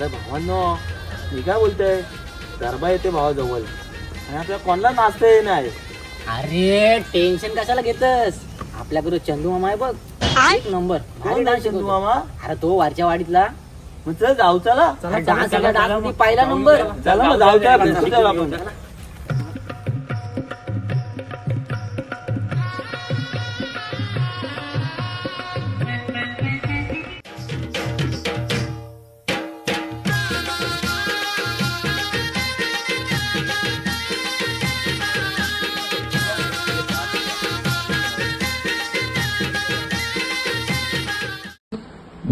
अरे भावांनो मी काय बोलतोय गरबा येते भावाजवळ आणि आपल्या कोणाला नाचता नाही अरे टेन्शन कशाला घेतस आपल्या बरोबर चंदू मामा आहे बघ एक नंबर कोण शिकवतो. मामा अरे तो वरच्या वाडीतला मग चल जाऊ चला डान्स डान्स पहिला नंबर चला मग जाऊ त्याला आपण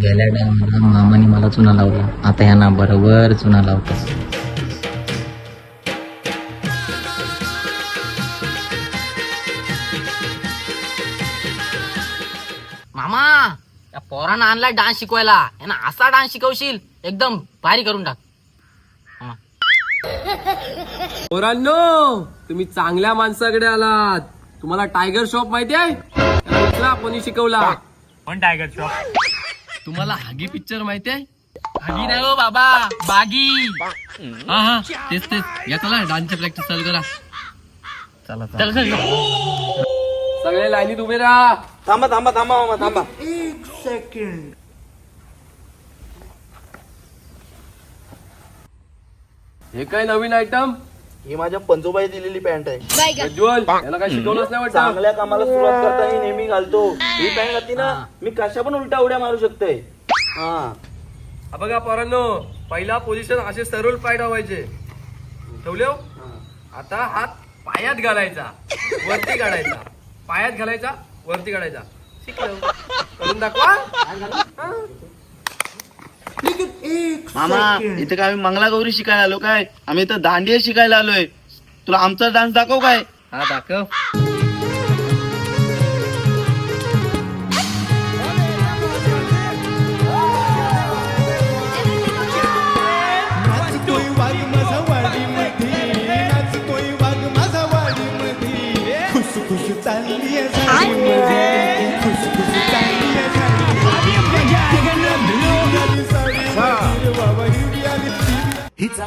गेल्या टायमाला मामाने मला चुना लावला. आता यांना बरोबर चुना लावतो मामा या पोरानं आणलाय डान्स शिकवायला. यांना असा डान्स शिकवशील एकदम भारी करून टाक. पोरांनो तुम्ही चांगल्या माणसाकडे आलात. तुम्हाला टायगर शॉप माहिती आहे? कोणी शिकवला? कोण टायगर शॉप तुम्हाला हागी पिक्चर माहिती आहे? भागी नाही हो बाबा बागी. हा हा तेच तेच. या चला डान्सची प्रॅक्टिस चालू करा. चला चल. सगळे लाईनीत उभे राहा. थांबा थांबा थांबा मामा थांबा. हे काय नवीन आयटम ही माझ्या पंजोबाई दिलेली पॅन्ट आहे. प्रज्वल याला काय शिकवलंच नाही वाटतं? चांगल्या कामाला सुरुवात करताना नेहमी घालतो. ही. पॅन्ट घातली ना मी कशा पण उलट्या उड्या मारू शकते. हा. हा बघा पोरांनो पहिला पोझिशन असे सरळ पाय ठेवायचे. ठेवले हो? आता हात पायात घालायचा वरती काढायचा. पायात घालायचा वरती काढायचा. शिकलो. करून दाखवा. मामा इथे काय आम्ही मंगलागौरी शिकायला आलो काय? आम्ही इथं दांडिया शिकायला आलोय. तुला आमचा डान्स दाखव काय? हा दाखव. नाचतोय वाघ माझा वाडीमध्ये नाचतोय वाघ माझा वाडीमध्ये खुस खुस चालली आहे झाडीमध्ये.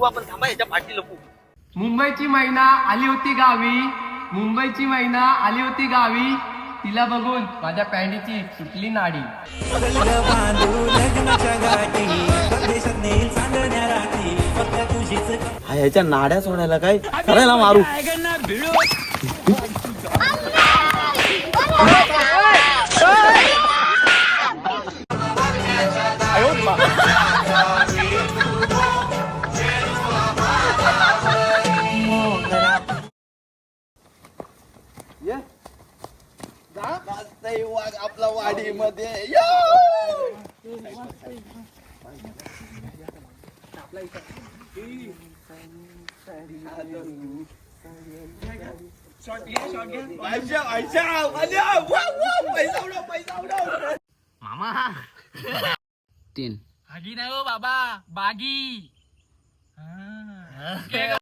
बघू आपण थांबा याच्या पाठी लपू. मुंबईची मैना आली होती गावी. मुंबईची मैना आली होती गावी. तिला बघून माझ्या पॅन्टीची सुटली नाडी. हा ह्याच्या नाड्या सोडायला काय? करायला मारू. आपला वाडीमध्ये मामा तीन भागी नाही हो बाबा बागी